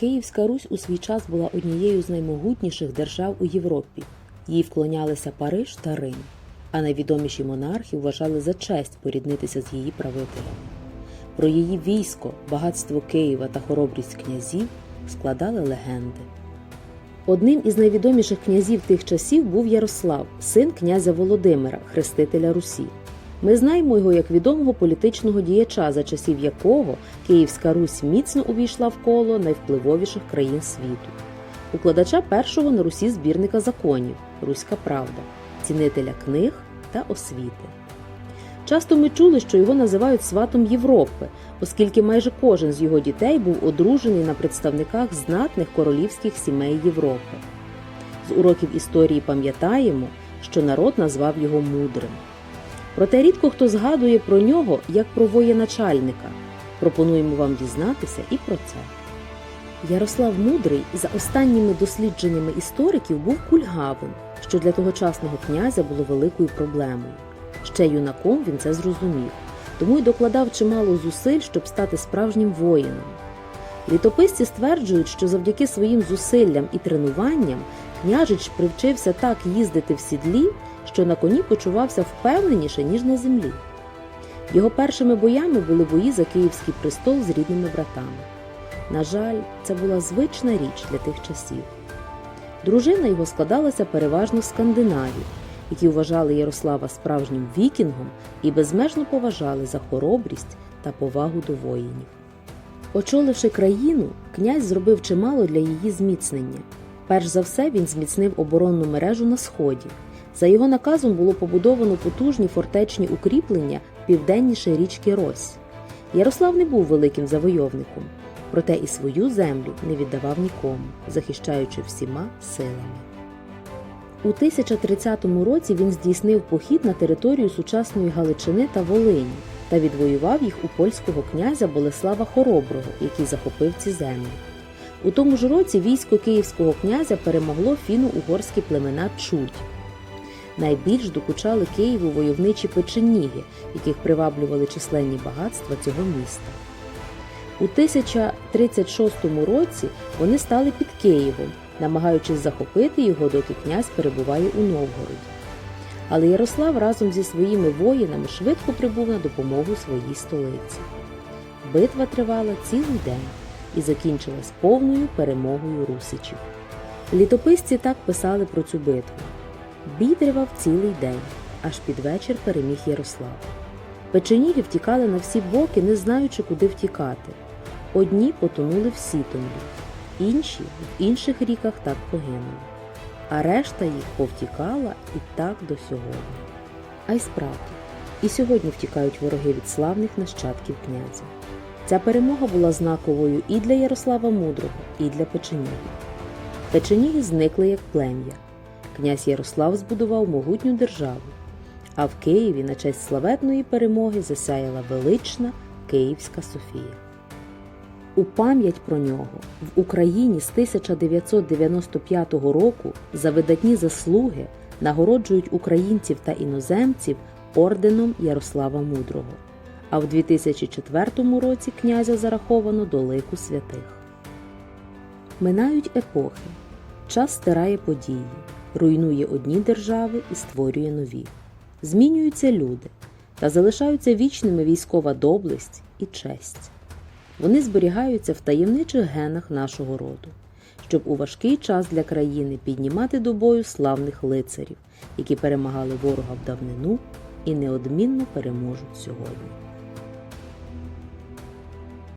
Київська Русь у свій час була однією з наймогутніших держав у Європі. Їй вклонялися Париж та Рим, а найвідоміші монархи вважали за честь поріднитися з її правителями. Про її військо, багатство Києва та хоробрість князів складали легенди. Одним із найвідоміших князів тих часів був Ярослав, син князя Володимира, хрестителя Русі. Ми знаємо його як відомого політичного діяча, за часів якого Київська Русь міцно увійшла в коло найвпливовіших країн світу, укладача першого на Русі збірника законів Руська Правда, цінителя книг та освіти. Часто ми чули, що його називають сватом Європи, оскільки майже кожен з його дітей був одружений на представниках знатних королівських сімей Європи. З уроків історії пам'ятаємо, що народ назвав його мудрим. Проте рідко хто згадує про нього як про воєначальника. Пропонуємо вам дізнатися і про це. Ярослав Мудрий, за останніми дослідженнями істориків, був кульгавим, що для тогочасного князя було великою проблемою. Ще юнаком він це зрозумів, тому й докладав чимало зусиль, щоб стати справжнім воїном. Літописці стверджують, що завдяки своїм зусиллям і тренуванням княжич привчився так їздити в сідлі, що на коні почувався впевненіше, ніж на землі. Його першими боями були бої за київський престол з рідними братами. На жаль, це була звична річ для тих часів. Дружина його складалася переважно з скандинавів, які вважали Ярослава справжнім вікінгом і безмежно поважали за хоробрість та повагу до воїнів. Очоливши країну, князь зробив чимало для її зміцнення. Перш за все, він зміцнив оборонну мережу на сході. За його наказом було побудовано потужні фортечні укріплення південніше річки Рось. Ярослав не був великим завойовником, проте і свою землю не віддавав нікому, захищаючи всіма силами. У 1030 році він здійснив похід на територію сучасної Галичини та Волині та відвоював їх у польського князя Болеслава Хороброго, який захопив ці землі. У тому ж році військо київського князя перемогло фіно-угорські племена Чудь. Найбільш докучали Києву войовничі печеніги, яких приваблювали численні багатства цього міста. У 1036 році вони стали під Києвом, намагаючись захопити його, доки князь перебуває у Новгороді. Але Ярослав разом зі своїми воїнами швидко прибув на допомогу своїй столиці. Битва тривала цілий день і закінчилась повною перемогою русичів. Літописці так писали про цю битву. Бій тривав цілий день, аж під вечір переміг Ярослав. Печеніги втікали на всі боки, не знаючи, куди втікати. Одні потонули в Сітомлі, інші в інших ріках так погинули, а решта їх повтікала і так до сьогодні. А й справді, і сьогодні втікають вороги від славних нащадків князя. Ця перемога була знаковою і для Ярослава Мудрого, і для печенігів. Печеніги зникли як плем'я. Князь Ярослав збудував могутню державу, а в Києві на честь славетної перемоги засяяла велична Київська Софія. У пам'ять про нього в Україні з 1995 року за видатні заслуги нагороджують українців та іноземців орденом Ярослава Мудрого. А в 2004 році князя зараховано до лику святих. Минають епохи. Час стирає події, руйнує одні держави і створює нові. Змінюються люди та залишаються вічними військова доблесть і честь. Вони зберігаються в таємничих генах нашого роду, щоб у важкий час для країни піднімати до бою славних лицарів, які перемагали ворога в давнину і неодмінно переможуть сьогодні.